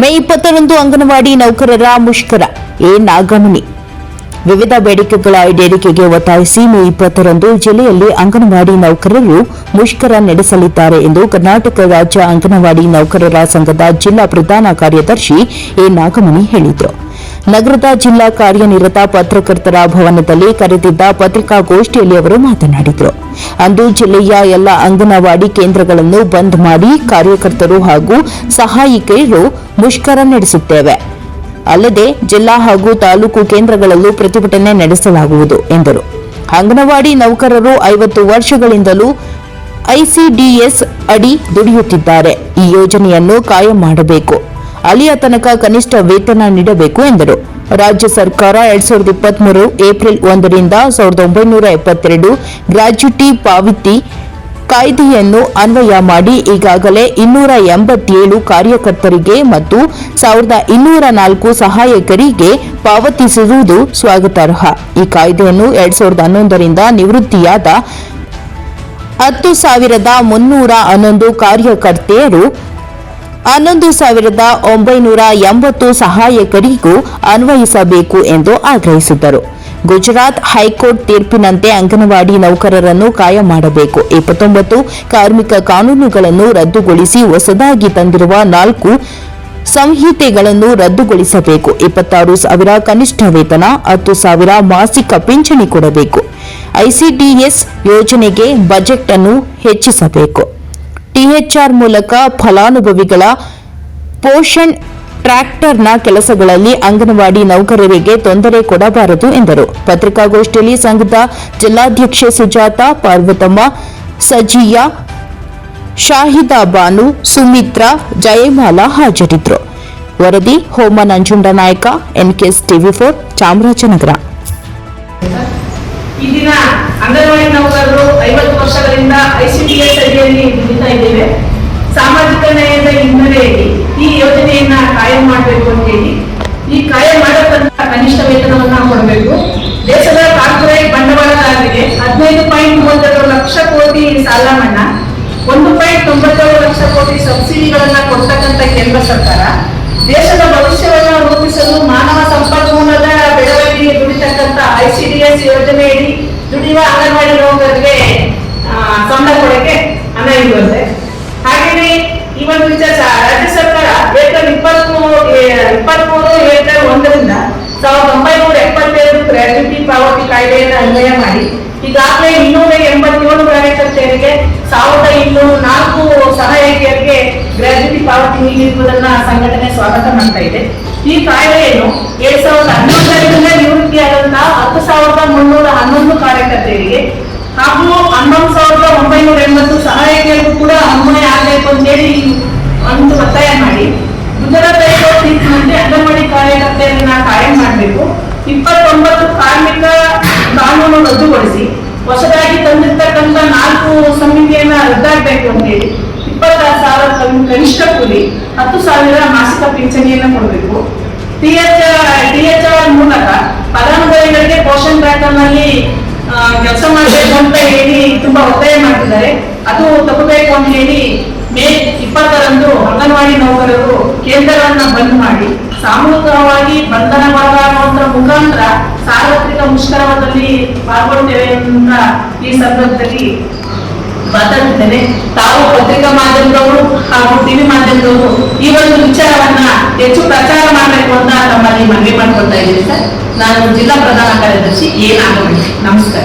ಮೇ ಇಪ್ಪತ್ತರಂದು ಅಂಗನವಾಡಿ ನೌಕರರ ಮುಷ್ಕರ. ಏ ನಾಗಮಣಿ. ವಿವಿಧ ಬೇಡಿಕೆಗಳ ಈಡೇರಿಕೆಗೆ ಒತ್ತಾಯಿಸಿ ಮೇ ಇಪ್ಪತ್ತರಂದು ಜಿಲ್ಲೆಯಲ್ಲಿ ಅಂಗನವಾಡಿ ನೌಕರರು ಮುಷ್ಕರ ನಡೆಸಲಿದ್ದಾರೆ ಎಂದು ಕರ್ನಾಟಕ ರಾಜ್ಯ ಅಂಗನವಾಡಿ ನೌಕರರ ಸಂಘದ ಜಿಲ್ಲಾ ಪ್ರಧಾನ ಕಾರ್ಯದರ್ಶಿ ಎ. ನಾಗಮಣಿ ಹೇಳಿದರು. ನಗರದ ಜಿಲ್ಲಾ ಕಾರ್ಯನಿರತ ಪತ್ರಕರ್ತರ ಭವನದಲ್ಲಿ ಕರೆದಿದ್ದ ಪತ್ರಿಕಾಗೋಷ್ಠಿಯಲ್ಲಿ ಅವರು ಮಾತನಾಡಿದರು. ಅಂದು ಜಿಲ್ಲೆಯ ಎಲ್ಲ ಅಂಗನವಾಡಿ ಕೇಂದ್ರಗಳನ್ನು ಬಂದ್ ಮಾಡಿ ಕಾರ್ಯಕರ್ತರು ಹಾಗೂ ಸಹಾಯಕಿಯರು ಮುಷ್ಕರ ನಡೆಸುತ್ತೇವೆ. ಅಲ್ಲದೆ ಜಿಲ್ಲಾ ಹಾಗೂ ತಾಲೂಕು ಕೇಂದ್ರಗಳಲ್ಲೂ ಪ್ರತಿಭಟನೆ ನಡೆಸಲಾಗುವುದು, ಎಂದರು. ಅಂಗನವಾಡಿ ನೌಕರರು ಐವತ್ತು ವರ್ಷಗಳಿಂದಲೂ ಐಸಿಡಿಎಸ್ ಅಡಿ ದುಡಿಯುತ್ತಿದ್ದಾರೆ. ಈ ಯೋಜನೆಯನ್ನು ಕಾಯಂ ಮಾಡಬೇಕು. ಅಲ್ಲಿಯ ತನಕ ಕನಿಷ್ಠ ವೇತನ ನೀಡಬೇಕು ಎಂದರು. ರಾಜ್ಯ ಸರ್ಕಾರ ಎರಡ್ ಸಾವಿರದ ಇಪ್ಪತ್ಮೂರು ಏಪ್ರಿಲ್ ಒಂದರಿಂದ ಸಾವಿರದ ಒಂಬೈನೂರ ಎಪ್ಪತ್ತೆರಡು ಗ್ರಾಚ್ಯುಟಿ ಪಾವತಿ ಕಾಯ್ದೆಯನ್ನು ಅನ್ವಯ ಮಾಡಿ ಈಗಾಗಲೇ ಇನ್ನೂರ ಎಂಬತ್ತೇಳು ಕಾರ್ಯಕರ್ತರಿಗೆ ಮತ್ತು ಸಾವಿರದ ಇನ್ನೂರ ನಾಲ್ಕು ಸಹಾಯಕರಿಗೆ ಪಾವತಿಸಿರುವುದು ಸ್ವಾಗತಾರ್ಹ. ಈ ಕಾಯ್ದೆಯನ್ನು ಎರಡ್ ಸಾವಿರದ ಹನ್ನೊಂದರಿಂದ ನಿವೃತ್ತಿಯಾದ ಹತ್ತು ಸಾವಿರದ ಮುನ್ನೂರ ಹನ್ನೊಂದು ಕಾರ್ಯಕರ್ತೆಯರು ಹನ್ನೊಂದು ಸಾವಿರದ ಒಂಬೈನೂರ ಎಂಬತ್ತು ಸಹಾಯಕರಿಗೂ ಅನ್ವಯಿಸಬೇಕು ಎಂದು ಆಗ್ರಹಿಸಿದ್ದರು. ಗುಜರಾತ್ ಹೈಕೋರ್ಟ್ ತೀರ್ಪಿನಂತೆ ಅಂಗನವಾಡಿ ನೌಕರರನ್ನು ಕಾಯಂ ಮಾಡಬೇಕು. ಇಪ್ಪತ್ತೊಂಬತ್ತು ಕಾರ್ಮಿಕ ಕಾನೂನುಗಳನ್ನು ರದ್ದುಗೊಳಿಸಿ ಹೊಸದಾಗಿ ತಂದಿರುವ ನಾಲ್ಕು ಸಂಹಿತೆಗಳನ್ನು ರದ್ದುಗೊಳಿಸಬೇಕು. ಇಪ್ಪತ್ತಾರು ಸಾವಿರ ಕನಿಷ್ಠ ವೇತನ, ಹತ್ತು ಸಾವಿರ ಮಾಸಿಕ ಪಿಂಚಣಿ ಕೊಡಬೇಕು. ಐಸಿಡಿಎಸ್ ಯೋಜನೆಗೆ ಬಜೆಟ್ ಅನ್ನು ಹೆಚ್ಚಿಸಬೇಕು. ಟಿಎಚ್ಆರ್ ಮೂಲಕ ಫಲಾನುಭವಿಗಳ ಪೋಷಣ್ ಟ್ರ್ಯಾಕ್ಟರ್ನ ಕೆಲಸಗಳಲ್ಲಿ ಅಂಗನವಾಡಿ ನೌಕರರಿಗೆ ತೊಂದರೆ ಕೊಡಬಾರದು ಎಂದರು. ಪತ್ರಿಕಾಗೋಷ್ಠಿಯಲ್ಲಿ ಸಂಘದ ಜಿಲ್ಲಾಧ್ಯಕ್ಷೆ ಸುಜಾತ, ಪಾರ್ವತಮ್ಮ, ಸಜಿಯಾ ಶಾಹಿದಾ ಬಾನು ಸುಮಿತ್ರಾ, ಜಯಮಾಲಾ ಹಾಜರಿದ್ದರು. ವರದಿ Homa Nanjunda Nayaka, NKS TV four, Chamarajanagar. Anganwadi ನೌಕರರು ಐವತ್ತು ವರ್ಷಗಳಿಂದ ಐಸಿಟಿಎಸ್ ಅಡಿಯಲ್ಲಿ ದುಡಿತಾ ಸಾಮಾಜಿಕ ನ್ಯಾಯದ ಹಿನ್ನೆಲೆಯಲ್ಲಿ ಈ ಯೋಜನೆಯನ್ನ ಕಾಯಂ ಮಾಡಬೇಕು ಅಂತ ಹೇಳಿ, ಈ ಕಾಯಂ ಮಾಡತಕ್ಕ ಕನಿಷ್ಠ ವೇತನವನ್ನ ಕೊಡಬೇಕು. ದೇಶದ ಕಾರ್ಪೊರೇಟ್ ಬಂಡವಾಳದಾರರಿಗೆ ಹದಿನೈದು ಪಾಯಿಂಟ್ ಮೂವತ್ತೆರಡು ಲಕ್ಷ ಕೋಟಿ ಸಾಲ ಮನ್ನಾ, ಒಂದು ಪಾಯಿಂಟ್ ತೊಂಬತ್ತೇಳು ಲಕ್ಷ ಕೋಟಿ ಸಬ್ಸಿಡಿಗಳನ್ನ ಕೊಡ್ತಕ್ಕಂಥ ಕೇಂದ್ರ ಸರ್ಕಾರ, ದೇಶದ ಭವಿಷ್ಯವನ್ನ ರೂಪಿಸಲು ಮಾನವ ಸಂಪನ್ಮೂಲದ ಬೆಳವಣಿಗೆ ದುಡಿತಕ್ಕಂಥ ಐಸಿಡಿಎಸ್ ಯೋಜನೆಯಡಿ ದುಡಿಯುವ ಅಂಗನವಾಡಿ ನೌಕರರಿಗೆ ಸಂಬಳ ಕೊಡಕ್ಕೆ ಹಣ ಇರುವಂತೆ. ಈ ವಿಚಾರ ರಾಜ್ಯ ಸರ್ಕಾರ ಏಪ್ರಿಲ್ ಇಪ್ಪತ್ಮೂರು ಇಪ್ಪತ್ಮೂರು, ಏಪ್ರಿಲ್ ಒಂದರಿಂದ ಸಾವಿರದ ಒಂಬೈನೂರ ಎಪ್ಪತ್ತೇಳು ಗ್ರಾಚ್ಯುಟಿ ಪಾವತಿ ಕಾಯ್ದೆಯನ್ನು ಅನ್ವಯ ಮಾಡಿ, ಈಗಾಗಲೇ ಇನ್ನೂರ ಎಂಬತ್ತೇಳು ಕಾರ್ಯಕರ್ತೆಯರಿಗೆ ಸಾವಿರದ ಇನ್ನೂರ ನಾಲ್ಕು ಸಹಾಯಕಿಯರಿಗೆ ಗ್ರಾಚ್ಯುಟಿ ಪಾವತಿ ನೀಡಿರುವುದನ್ನ ಸಂಘಟನೆ ಸ್ವಾಗತ ಮಾಡ್ತಾ ಇದೆ. ಈ ಕಾಯ್ದೆಯನ್ನು ಎರಡ್ ಸಾವಿರದ ಹನ್ನೊಂದರಿಂದ ನಿವೃತ್ತಿಯಾದಂತಹ ಹತ್ತು ಸಾವಿರದ ಮುನ್ನೂರ ಹನ್ನೊಂದು ಕಾರ್ಯಕರ್ತೆಯರಿಗೆ ಹಾಗೂ ಹನ್ನೊಂದು ಸಾವಿರದ ಒಂಬೈನೂರ ಎಂಬತ್ತು ಸಹಾಯಕಿಯರಿಗೂ ಕೂಡ ಅನ್ವಯ ಆಗಬೇಕು ಅಂತೇಳಿ ಒಂದು ಒತ್ತಾಯ ಮಾಡಿ. ಗುಜರಾತ್ ಹೈಕೋರ್ಟ್ ತೀರ್ಪಿನಂತೆ ಅಂಗನವಾಡಿ ಕಾರ್ಯಕರ್ತೆಯರನ್ನ ಕಾಯಂ ಮಾಡಬೇಕು. ಇಪ್ಪತ್ತೊಂಬತ್ತು ಕಾರ್ಮಿಕ ಕಾನೂನು ರದ್ದುಗೊಳಿಸಿ ಹೊಸದಾಗಿ ತಂದಿರ್ತಕ್ಕಂಥ ನಾಲ್ಕು ಸಮಿತಿಯನ್ನ ರದ್ದಾಗಬೇಕು ಅಂತೇಳಿ ಇಪ್ಪತ್ತಾರು ಸಾವಿರ ಕನ್- ಕನಿಷ್ಠ ಕೂಲಿ ಹತ್ತು ಸಾವಿರ ಮಾಸಿಕ ಪಿಂಚಣಿಯನ್ನು ಕೊಡಬೇಕು. ಟಿಎಚ್ ಟಿಎಚ್ಆರ್ ಮೂಲಕ ಫಲಾನುಭವಿಗಳಿಗೆ ಪೋಷಣ್ ಟ್ರ್ಯಾಕರ್ನಲ್ಲಿ ಕೆಲಸ ಮಾಡಬೇಕು ಅಂತ ಹೇಳಿ ತುಂಬಾ ಒತ್ತಾಯ ಮಾಡ್ತಿದ್ದಾರೆ ಅದು ತಪ್ಪಬೇಕು ಅಂತ ಹೇಳಿ ಮೇ ಇಪ್ಪತ್ತರಂದು ಅಂಗನವಾಡಿ ನೌಕರರು ಕೇಂದ್ರವನ್ನ ಬಂದ್ ಮಾಡಿ ಸಾಮೂಹಿಕವಾಗಿ ಬಂಧನಗೊಳಗಾಗುವಂತ ಮುಖಾಂತರ ಸಾರ್ವತ್ರಿಕ ಮುಷ್ಕರದಲ್ಲಿ ಪಾಲ್ಗೊಳ್ತೇವೆ ಅಂತ ಈ ಸಂದರ್ಭದಲ್ಲಿ ಮಾತಾಡ್ತಿದ್ದೇನೆ. ತಾವು ಪತ್ರಿಕಾ ಮಾಧ್ಯಮದವರು ಹಾಗೂ ಟಿವಿ ಮಾಧ್ಯಮದವರು ಈ ಒಂದು ವಿಚಾರವನ್ನ ಹೆಚ್ಚು ಪ್ರಚಾರ ಮಾಡಬೇಕು ಅಂತ ನಮ್ಮಲ್ಲಿ ಮನವಿ ಮಾಡ್ಕೊಳ್ತಾ ಇದ್ದೀನಿ ಸರ್. ನಾನು ಜಿಲ್ಲಾ ಪ್ರಧಾನ ಕಾರ್ಯದರ್ಶಿ ಏನಾಗಬೇಕು ನಮಸ್ಕಾರ.